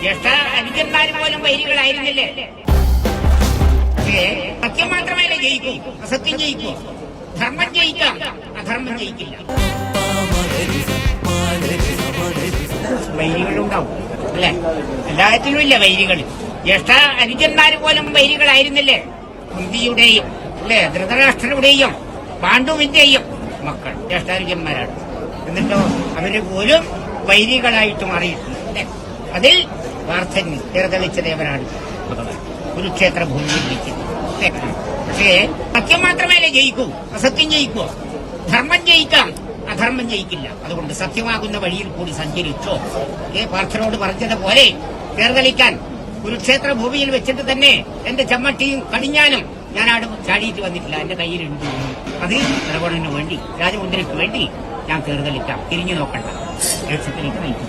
ജ്യേഷ്ഠ അനുജന്മാർ പോലും വൈരികളായിരുന്നില്ലേ? സത്യം മാത്രമേ ജയിക്കൂ അസത്യം ജയിക്കൂ. ധർമ്മം ജയിക്കാം അധർമ്മം ജയിക്കില്ല. വൈരികളുണ്ടാവും അല്ലെ? എല്ലാത്തിനും ഇല്ല വൈരികൾ ജ്യേഷ്ഠ അനുജന്മാർ പോലും വൈരികളായിരുന്നില്ലേ? കുന്തിയുടെയും അല്ലെ? ധൃതരാഷ്ട്രയുടെയും പാണ്ഡുവിന്റെയും മക്കൾ ജ്യേഷ്ഠാനുജന്മാരാണ് എന്നിട്ടോ അവർ പോലും വൈരികളായിട്ട് മാറിയിട്ടുണ്ട്? അതിൽ പാർത്ഥന് തിരതെളിച്ച ദേവനാണ് ഭഗവാൻ കുരുക്ഷേത്ര ഭൂമിയിൽ വിളിക്കുന്നത്? പക്ഷേ സത്യം മാത്രമേ ജയിക്കൂ? അസത്യം ജയിക്കോ ധർമ്മം ജയിക്കാം. അധർമ്മം ജയിക്കില്ല. അതുകൊണ്ട് സത്യമാകുന്ന വഴിയിൽ കൂടി സഞ്ചരിച്ചോ? ഏ പാർത്ഥനോട് പറഞ്ഞതുപോലെ തേർതെളിക്കാൻ കുരുക്ഷേത്ര ഭൂമിയിൽ വെച്ചിട്ട് തന്നെ എന്റെ ചമ്മട്ടിയും കടിഞ്ഞാനും ഞാൻ ആട് ചാടിയിട്ട് വന്നിട്ടില്ല. എന്റെ കയ്യിലുണ്ട്. അത് ദ്രവണന് വേണ്ടി രാജമുദ്രയ്ക്ക് വേണ്ടി ഞാൻ തേർതെളിക്കാം തിരിഞ്ഞു നോക്കണ്ട. ലക്ഷ്യത്തിലേക്ക് നയിക്കും